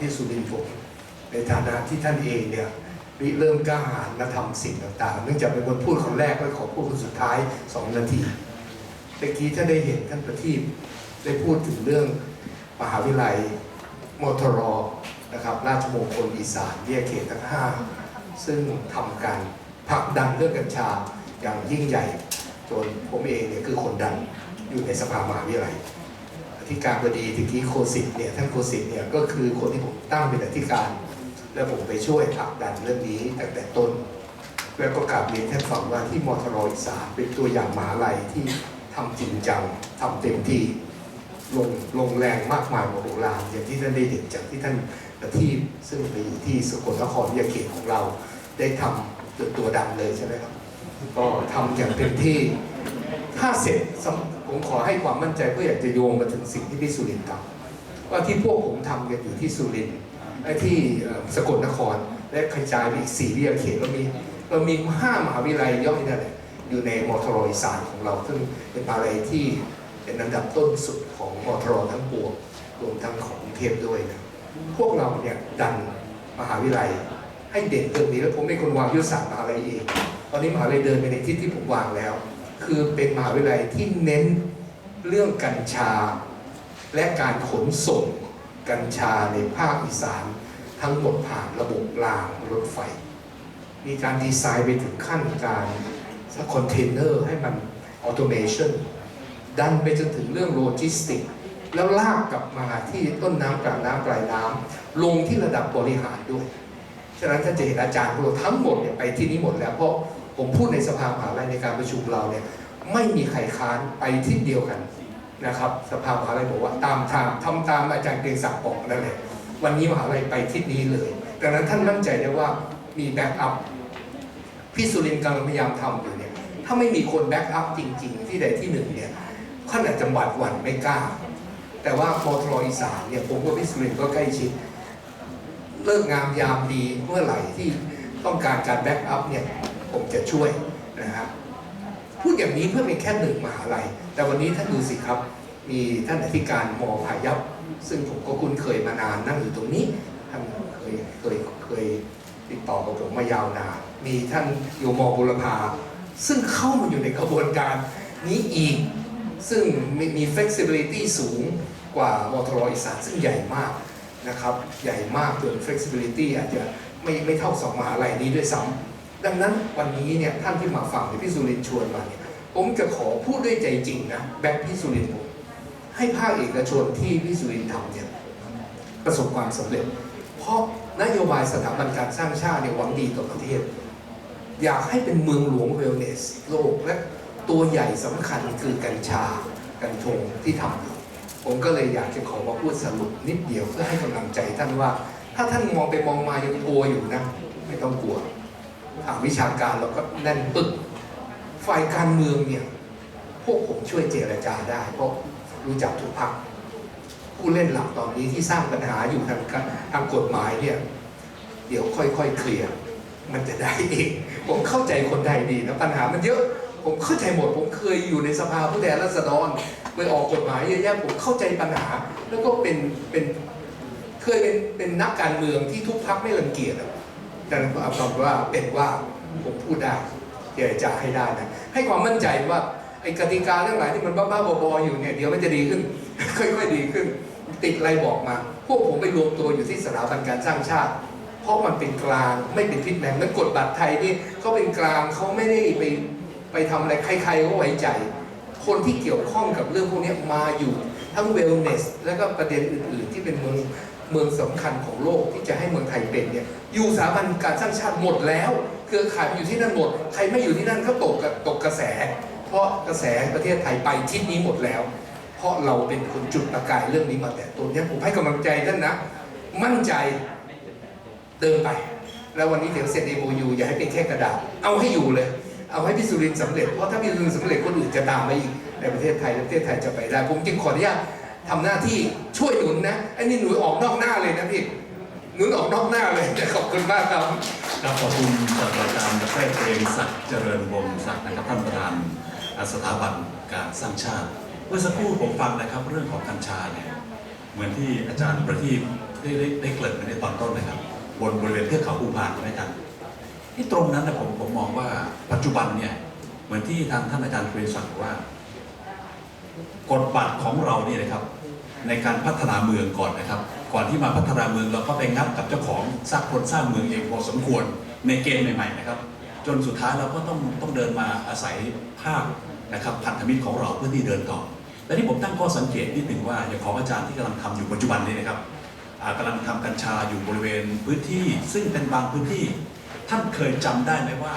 ที่สุรินทร์ผมในฐานะที่ท่านเองเนี่ยริเริ่มกล้าหาญและทำสิ่งต่างๆ เนื่องจากเป็นคนพูดคนแรกก็ขอพูดคนสุดท้ายสองนาทีเมื่อกี้ท่านได้เห็นท่านประทีปได้พูดถึงเรื่องมหาวิทยาลัยมทรนะครับราชมงคลอีสานเรียกเขตทั้งห้าซึ่งทำการผลักดันเรื่องกัญชาอย่างยิ่งใหญ่ จนผมเองเนี่ยคือคนดันอยู่ในสภามหาวิทยาลัย ธิการบดีตะกี้โคสิตเนี่ยท่านโคสิตเนี่ยก็คือคนที่ผมตั้งเป็นอธิการ แล้วผมไปช่วยผลักดันเรื่องนี้ตั้งแต่ต้น แล้วก็กราบเรียนท่านฟังว่าที่มทรอีสานเป็นตัวอย่างมหาลัยที่ทำจริงจังทำเต็มที่ลงลงแรงมากมายมโหฬารอย่างที่ท่านได้เห็นจากที่ท่านประทีปซึ่งไปอยู่ที่สกลนครวิทยาเขตของเรา ได้ทำจนตัวดังเลยใช่ไหมครับก็ทำอย่างเต็มที่ ถ้าเสร็จผมขอให้ความมั่นใจเพื่ออยากจะโยงมาถึงสิ่งที่พี่สุรินทร์ทำว่าที่พวกผมทำกันอยู่ที่สุรินทร์และที่สกลนครและกระจายไปอีกสี่วิทยาเขตเรามีเรามีห้ามหาวิทยาลัยย่อยนั่นแหละอยู่ในมอทรอีสานของเราซึ่งเป็นมหาลัยที่เป็นอันดับต้นสุดของมอทรทั้งปวงรวมทั้งของกรุงเทพด้วยนะพวกเราเนี่ยดันมหาวิทยาลัยให้เด่นเรื่องนี้แล้วผมเป็นคนวางยุทธศาสตร์มหาลัยเองตอนนี้มหาลัยเดินไปในทิศที่ผมวางแล้ว คือเป็นมหาวิทยาลัยที่เน้นเรื่องกัญชา และการขนส่งกัญชาในภาคอีสาน ทั้งหมดผ่านระบบรางรถไฟ มีการดีไซน์ไปถึงขั้นการสักคอนเทนเนอร์ให้มันออโตเมชันดันไปจนถึงเรื่องโลจิสติก แล้วลากกลับมาที่ต้นน้ำกลางน้ำปลายน้ำลงที่ระดับบริหารด้วย ฉะนั้นท่านจะเห็นอาจารย์พวกเราทั้งหมดเนี่ยไปที่นี้หมดแล้วเพราะ ผมพูดในสภามหาลัยในการประชุมเราเนี่ยไม่มีใครค้านไปที่เดียวกันนะครับสภามหาลัยบอกว่าตามทางทำตามอาจารย์เกรียงศักดิ์บอกนั่นแหละวันนี้มหาลัยไปทิศนี้เลย ดังนั้นท่านมั่นใจได้ว่ามีแบ็กอัพพี่สุรินทร์กำลังพยายามทำอยู่เนี่ยถ้าไม่มีคนแบ็กอัพจริง ๆ ที่ใดที่หนึ่งเนี่ยท่านอาจจะหวาดหวั่นไม่กล้า แต่ว่ามทรอีสานเนี่ยผมกับพี่สุรินทร์ก็ใกล้ชิดเลิกงามยามดีเมื่อไหร่ที่ต้องการการแบ็กอัพเนี่ย ผมจะช่วยนะฮะพูดอย่างนี้เพื่อเป็นแค่หนึ่งมหาลัย แต่วันนี้ท่านดูสิครับ มีท่านอธิการมพายัพซึ่งผมก็คุ้นเคยมานานนั่งอยู่ตรงนี้ท่านเคยเคยเคยติดต่อกับผมมายาวนานมีท่านโยมบุรพาซึ่งเข้ามาอยู่ในกระบวนการนี้อีก ซึ่งมีมี flexibility สูงกว่ามทรอีสานซึ่งใหญ่มากนะครับ ใหญ่มากจน flexibility อาจจะไม่ไม่เท่าสองมหาลัยนี้ด้วยซ้ำ ดังนั้นวันนี้เนี่ยท่านที่มาฟังเนี่พี่สุรินทร์ชวนมาเนี่ยผมจะขอพูดด้วยใจจริงนะแบ็คพี่สุรินทร์ผมให้ภาคเอกชนที่พี่สุรินทร์ทำเนี่ยประสบความสำเร็จ เพราะนโยบายสถาบันการสร้างชาติเนี่ยหวังดีต่อประเทศ อยากให้เป็นเมืองหลวงเวลเนสโลกและตัวใหญ่สำคัญคือกัญชากัญชงที่ทำอยู่ผมก็เลยอยากจะขอมาพูดสรุปนิดเดียวเพื่อให้กำลังใจท่านว่า ถ้าท่านมองไปมองมายังกลัวอยู่นะ ไม่ต้องกลัว ทางวิชาการเราก็แน่นปึกฝ่ายการเมืองเนี่ยพวกผมช่วยเจรจาได้ เพราะรู้จักทุกพักผู้เล่นหลักตอนนี้ที่สร้างปัญหาอยู่ทางกทางกฎหมายเนี่ยเดี๋ยวค่อยๆเคลียร์มันจะได้เองผมเข้าใจคนไทยดีนะปัญหามันเยอะผมเข้าใจหมด ผมเคยอยู่ในสภาผู้แทนราษฎรเคยออกกฎหมายเยอะแยะผมเข้าใจปัญหา แล้วก็เป็นเป็นเคยเป็นเป็นนักการเมืองที่ทุกพักไม่รังเกียจอะ แต่เอาคำว่าเป็นว่าผมพูดได้เจรจาให้ได้นะให้ความมั่นใจว่าไอ้กติกาเรื่องหลายที่มันบ้าๆบอๆอยู่เนี่ยเดี๋ยวมันจะดีขึ้น ค่อยๆดีขึ้น ติดอะไรบอกมา พวกผมไปรวมตัวอยู่ที่สถาบันการสร้างชาติ เพราะมันเป็นกลางไม่เป็นพิษแมงแล้วกฎบัตรไทยนี่เขาเป็นกลางเขาไม่ได้ไปไปทำอะไรใครๆก็ไว้ใจ คนที่เกี่ยวข้องกับเรื่องพวกนี้มาอยู่ทั้งเวลเนส และก็ประเด็นอื่นๆ ที่เป็นเมือง เมืองสำคัญของโลกที่จะให้เมืองไทยเป็นเนี่ยอยู่สถาบันการสร้างชาติหมดแล้ว เครือข่ายอยู่ที่นั่นหมด ใครไม่อยู่ที่นั่นก็ตกตกกระแส เพราะกระแสประเทศไทยไปทิศนี้หมดแล้ว เพราะเราเป็นคนจุดประกายเรื่องนี้มาแต่ต้นเนี่ยผมให้กำลังใจท่านนะ มั่นใจเดินไป แล้ววันนี้เดี๋ยวเสร็จ MOU อย่าให้เป็นแค่กระดาษเอาให้อยู่เลย เอาให้พี่สุรินสำเร็จเพราะถ้าพี่สุรินสำเร็จคนอื่นจะตามมาอีกในประเทศไทยประเทศไทยจะไปได้ผมจึงขออนุญาต ทำหน้าที่ช่วยหนุนนะไอ้นี่หนุนออกนอกหน้าเลยนะพี่หนุนออกนอกหน้าเลยขอบคุณมากครับครับขอบคุณศาสตราจารย์ดรเกรียงศักดิ์เจริญวงศ์ศักดิ์นะครับท่านประธานสถาบันการสร้างชาติ เมื่อสักครู่ผมฟังนะครับเรื่องของกัญชาเนี่ยเหมือนที่อาจารย์ประทีปได้ได้ได้เกริ่นไปในตอนต้นนะครับ บนบริเวณเทือกเขาภูพานใช่ไหมครับที่ตรงนั้นนะผมผมมองว่าปัจจุบันเนี่ยเหมือนที่ทางท่านอาจารย์เคยสั่งว่า กฎบัตรของเราเนี่ยนะครับ ในการพัฒนาเมืองก่อนนะครับ ก่อนที่มาพัฒนาเมืองเราก็ไปงับกับเจ้าของสร้างคนสร้างเมืองเองพอสมควรในเกณฑ์ใหม่ๆนะครับ จนสุดท้ายเราก็ต้องต้องเดินมาอาศัยภาคนะครับพันธมิตรของเราเพื่อที่เดินต่อและที่ผมตั้งข้อสังเกตนิดหนึ่งว่าอย่างของอาจารย์ที่กำลังทำอยู่ปัจจุบันนี้นะครับอ่ากำลังทำกัญชาอยู่บริเวณพื้นที่ ซึ่งเป็นบางพื้นที่ ท่านเคยจำได้ไหมว่า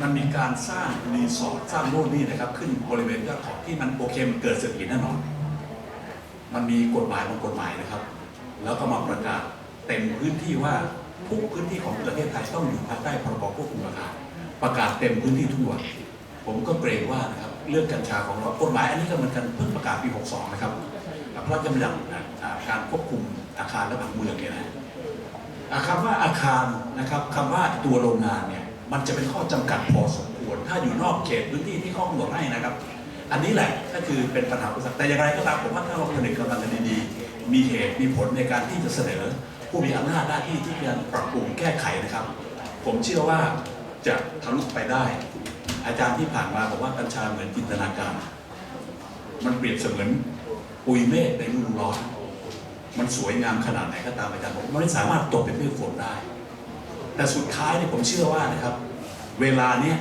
มันมีการสร้างรีสอร์ทสร้างโน่นนี่นะครับ ขึ้นบริเวณยอดเขาที่มันโอเคมันเกิดเศรษฐกิจแน่นอน มันมีกฎหมายบางกฎหมายนะครับ แล้วก็มาประกาศเต็มพื้นที่ว่าทุกพื้นที่ของประเทศไทยต้องอยู่ภายใต้พรบควบคุมราคาประกาศเต็มพื้นที่ทุกวันผมก็เกรงว่านะครับเรื่องกัญชาของเรากฎหมายอันนี้ก็เหมือนกันเพิ่งประกาศปี 62 นะครับพระราชบัญญัติการควบคุมอาคารและผังเมืองเนี่ยนะคำว่าอาคารนะครับคำว่าตัวโรงงานเนี่ย มันจะเป็นข้อจำกัดพอสมควรถ้าอยู่นอกเขตพื้นที่ที่ข้อกำหนดให้นะครับ อันนี้แหละก็คือเป็นปัญหาอุปสรรคแต่อย่างไรก็ตามผมว่าถ้าเราผนึกกำลังกันดีๆ มีเหตุมีผลในการที่จะเสนอ ผู้มีอำนาจหน้าที่ที่จะปรับปรุงแก้ไขนะครับ ผมเชื่อว่าจะทะลุไปได้ อาจารย์ที่ผ่านมาบอกว่ากัญชาเหมือนจินตนาการ มันเปรียบเสมือนปุยเมฆในฤดูร้อนมันสวยงามขนาดไหนก็ตามอาจารย์บอกมันไม่สามารถตกเป็นเมฆฝนได้ แต่สุดท้ายเนี่ยผมเชื่อว่านะครับ เวลาเนี้ย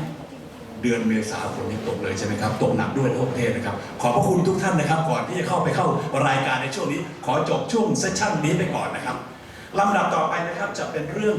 เดือนเมษาฝนยังตกเลยใช่ไหมครับ ตกหนักด้วยทั่วประเทศนะครับ ขอบพระคุณทุกท่านนะครับ ก่อนที่จะเข้าไปเข้ารายการในช่วงนี้ ขอจบช่วงเซสชั่นนี้ไปก่อนนะครับลำดับต่อไปนะครับจะเป็นเรื่อง